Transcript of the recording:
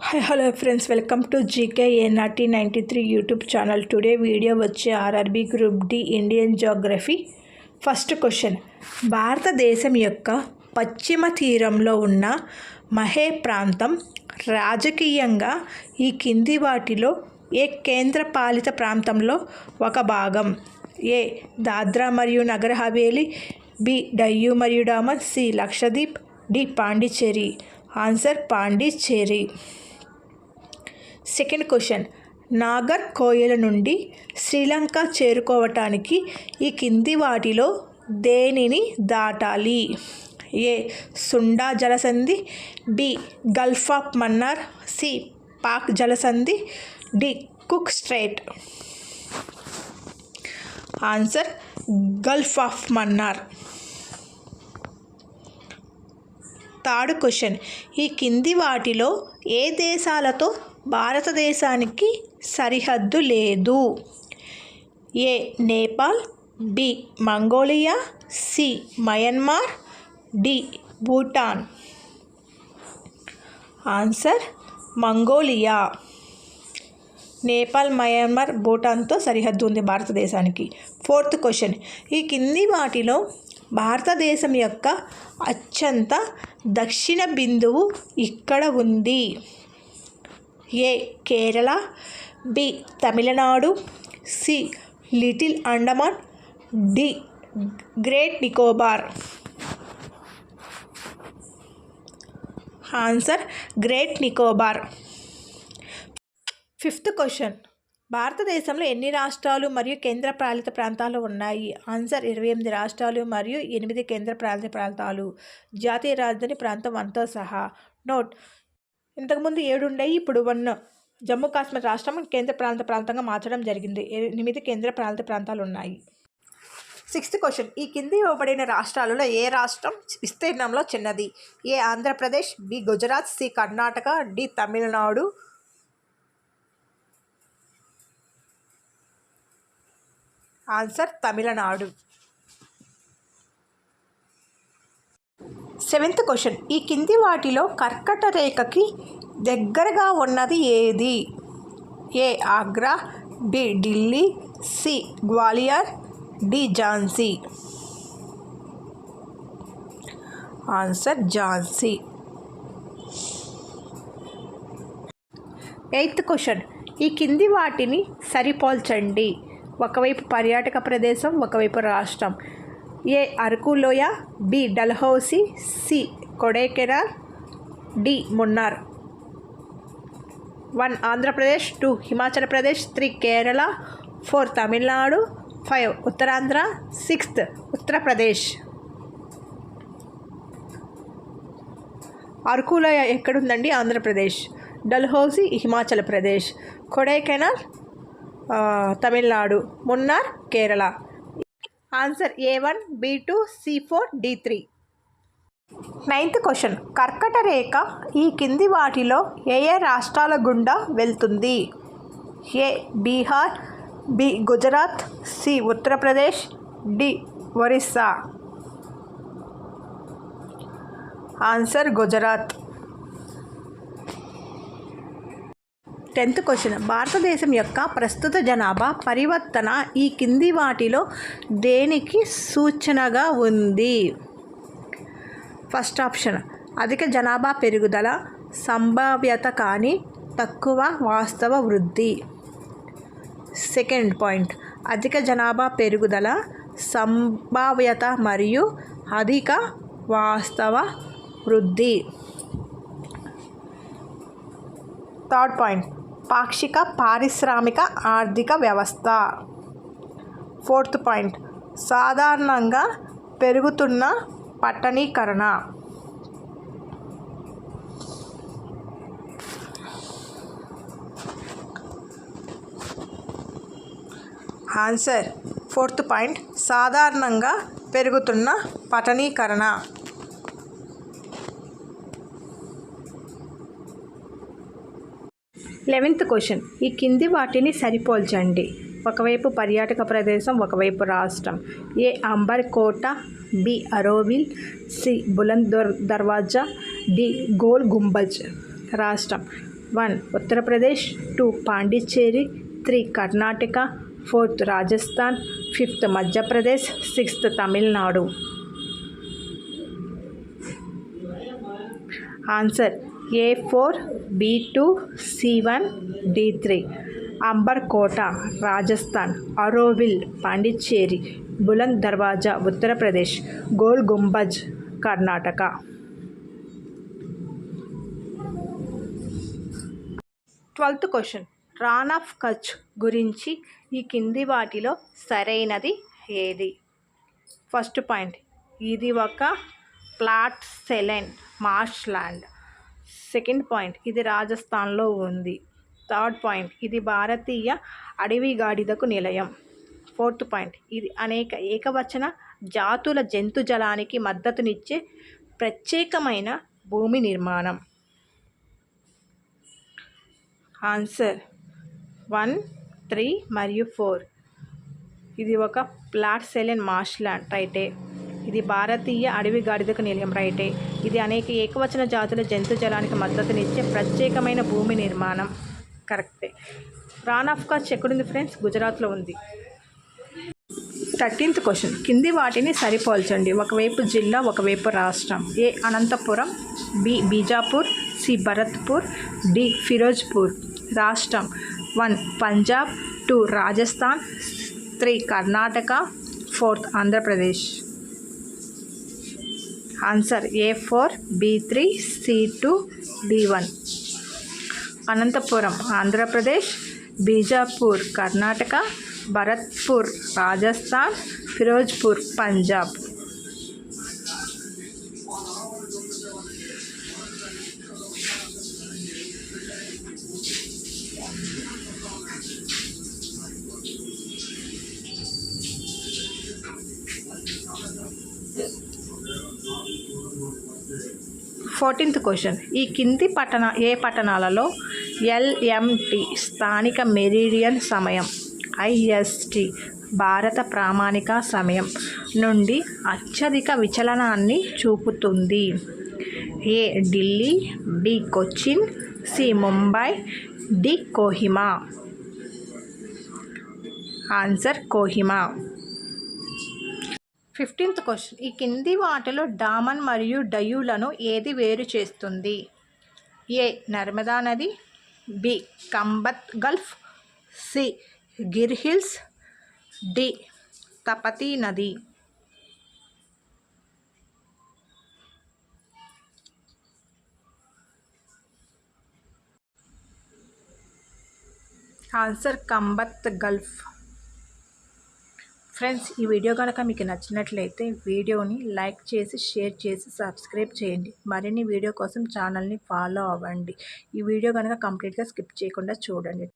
Hi hello friends welcome to GK NRT ninety three YouTube channel today video వచ్చే RRB group D Indian geography first question భారతదేశం యొక్క పశ్చిమ తీరంలో ఉన్న మహే ప్రాంతం రాజకీయంగా ఈ కింది వాటిలో ఏ కేంద్ర పాలిత ప్రాంతంలో ఒక భాగం? ఏ దాద్రా మరియు నగర్ హవేలీ బి డయ్యూ మరియు Daman C Lakshadweep D Pondicherry. Answer Pondicherry. Second question. Nagercoil నుండి శ్రీలంక చేరుకోవటానికి ఈ కింది వాటిలో దేనిని దాటాలి? ఏ. సుండా జలసంధి. B. Gulf of Mannar. C. Palk జలసంధి. D. Cook strait. Answer gulf of Mannar. Third question. ఈ కింది వాటిలో ఏ దేశాలతో భారతదేశానికి సరిహద్దు లేదు? A. Nepal B. Mongolia C. Myanmar D. Bhutan. Answer Mongolia. Nepal Myanmar భూటాన్తో సరిహద్దు ఉంది భారతదేశానికి. Fourth question. ఈ కింది వాటిలో భారతదేశం యొక్క అత్యంత దక్షిణ బిందువు ఇక్కడ ఉంది. A Kerala B Tamil Nadu C Little Andaman D Great Nicobar. Answer Great Nicobar. Fifth question. భారతదేశంలో ఎన్ని రాష్ట్రాలు మరియు కేంద్ర పాలిత ప్రాంతాలు ఉన్నాయి? ఆన్సర్ ఇరవై ఎనిమిది రాష్ట్రాలు మరియు ఎనిమిది కేంద్ర పాలిత ప్రాంతాలు. జాతీయ రాజధాని ప్రాంతం వన్తో సహా. నోట్. ఇంతకుముందు ఏడు ఉండేవి ఇప్పుడు వన్. జమ్మూ కాశ్మీర్ రాష్ట్రం కేంద్ర ప్రాంత ప్రాంతంగా మార్చడం జరిగింది. ఎనిమిది కేంద్రపాలిత ప్రాంతాలు ఉన్నాయి. Sixth question. ఈ కింది ఇవ్వబడిన రాష్ట్రాలలో ఏ రాష్ట్రం విస్తీర్ణంలో చిన్నది? A Andhra Pradesh B Gujarat C Karnataka D Tamil Nadu answer Tamil Nadu. Seventh question. ఈ కింది వాటిలో కర్కట రేఖకి దగ్గరగా ఉన్నది ఏది? A. Agra B. Delhi C. Gwalior D. Jhansi. Answer Jhansi. Eighth question. ఈ కింది వాటిని సరిపోల్చండి. ఒకవైపు పర్యాటక ప్రదేశం ఒకవైపు రాష్ట్రం. A Araku Loya B Dalhousie C Kodaikanal D Munnar. One Andhra Pradesh two Himachal Pradesh three Kerala four Tamil Nadu five Uttarandhra sixth Uttar Pradesh. Araku Loya ఎక్కడుందండి? Andhra Pradesh. Dalhousie Himachal Pradesh. Kodaikanal Tamil Nadu Munnar Kerala. Answer A one B two C four D three ninth question కర్కట రేఖ ఈ కింది వాటిలో ఏ ఏ రాష్ట్రాల గుండా వెళ్తుంది? A Bihar B Gujarat C Uttar Pradesh D Orissa. Answer Gujarat. Tenth question. భారతదేశం యొక్క ప్రస్తుత జనాభా పరివర్తన ఈ కింది వాటిలో దేనికి సూచనగా ఉంది? ఫస్ట్ ఆప్షన్ అధిక జనాభా పెరుగుదల సంభావ్యత కానీ తక్కువ వాస్తవ వృద్ధి. సెకండ్ పాయింట్ అధిక జనాభా పెరుగుదల సంభావ్యత మరియు అధిక వాస్తవ వృద్ధి. థర్డ్ పాయింట్ పాక్షిక పారిశ్రామిక ఆర్థిక వ్యవస్థ. Fourth point. సాధారణంగా పెరుగుతున్న పట్టణీకరణ. ఆన్సర్. Fourth point. సాధారణంగా పెరుగుతున్న పట్టణీకరణ. Eleventh question. ఈ కింది వాటిని సరిపోల్చండి. ఒకవైపు పర్యాటక ప్రదేశం ఒకవైపు రాష్ట్రం. A Amber Kota B Auroville C Buland Darwaza D Gol Gumbaz. రాష్ట్రం. One. Uttar Pradesh. Two. Pondicherry. Three. Karnataka. Fourth. Rajasthan. Fifth. Madhya Pradesh. Sixth. Tamil Nadu. Answer. A four B two C one D three అంబర్కోట Rajasthan Auroville Pondicherry Buland Darwaza Uttar Pradesh Gol Gumbaz Karnataka. Twelfth question. Rann of Kutch గురించి ఈ కింది వాటిలో సరైనది ఏది? First point. ఇది ఒక flat saline marsh land. Second point ఇది రాజస్థాన్లో ఉంది. థర్డ్ పాయింట్ ఇది భారతీయ అడవి గాడిదకు నిలయం. ఫోర్త్ పాయింట్ ఇది అనేక ఏకవచన జాతుల జంతుజలానికి మద్దతునిచ్చే ప్రత్యేకమైన భూమి నిర్మాణం. ఆన్సర్ వన్ త్రీ మరియు ఫోర్. ఇది ఒక ప్లాట్ సెలెన్ మార్ష్లాండ్ రైటే ఇది భారతీయ అడవి గాడిదకు నిలయం. రైటే ఇది అనేక ఏకవచన జాతుల జంతు జలానికి మద్దతునిచ్చే ప్రత్యేకమైన భూమి నిర్మాణం. కరెక్టే. రాన్ ఆఫ్ కచ్ ఎక్కడుంది ఫ్రెండ్స్ గుజరాత్లో ఉంది. థర్టీన్త్ క్వశ్చన్ కింది వాటిని సరిపోల్చండి. ఒకవైపు జిల్లా ఒకవైపు రాష్ట్రం. A Anantapuram B Bijapur C Bharatpur D Firozpur. రాష్ట్రం. One Punjab two Rajasthan three Karnataka fourth Andhra Pradesh. Answer A four B three C two D one. Anantapuram Andhra Pradesh Bijapur Karnataka Bharatpur Rajasthan Firozpur Punjab. Fourteenth question. ఈ కింది పట్టణ ఏ పట్టణాలలో LMT స్థానిక meridian సమయం? IST భారత ప్రామాణిక సమయం నుండి అత్యధిక విచలనాన్ని చూపుతుంది. A Delhi B Cochin C Mumbai D Kohima. Answer Kohima. Fifteenth question ఈ కింది వాటిలో డామన్ మరియు డయులను ఏది వేరు చేస్తుంది? ఏ నర్మదా నది B Khambhat gulf C Gir hills D Tapti నది. Answer Khambhat gulf. ఫ్రెండ్స్ ఈ వీడియో కనుక మీకు నచ్చినట్లయితే వీడియోని లైక్ చేసి షేర్ చేసి సబ్స్క్రైబ్ చేయండి. మరిన్ని వీడియో కోసం ఛానల్ని ఫాలో అవ్వండి. ఈ వీడియో కనుక కంప్లీట్గా స్కిప్ చేయకుండా చూడండి.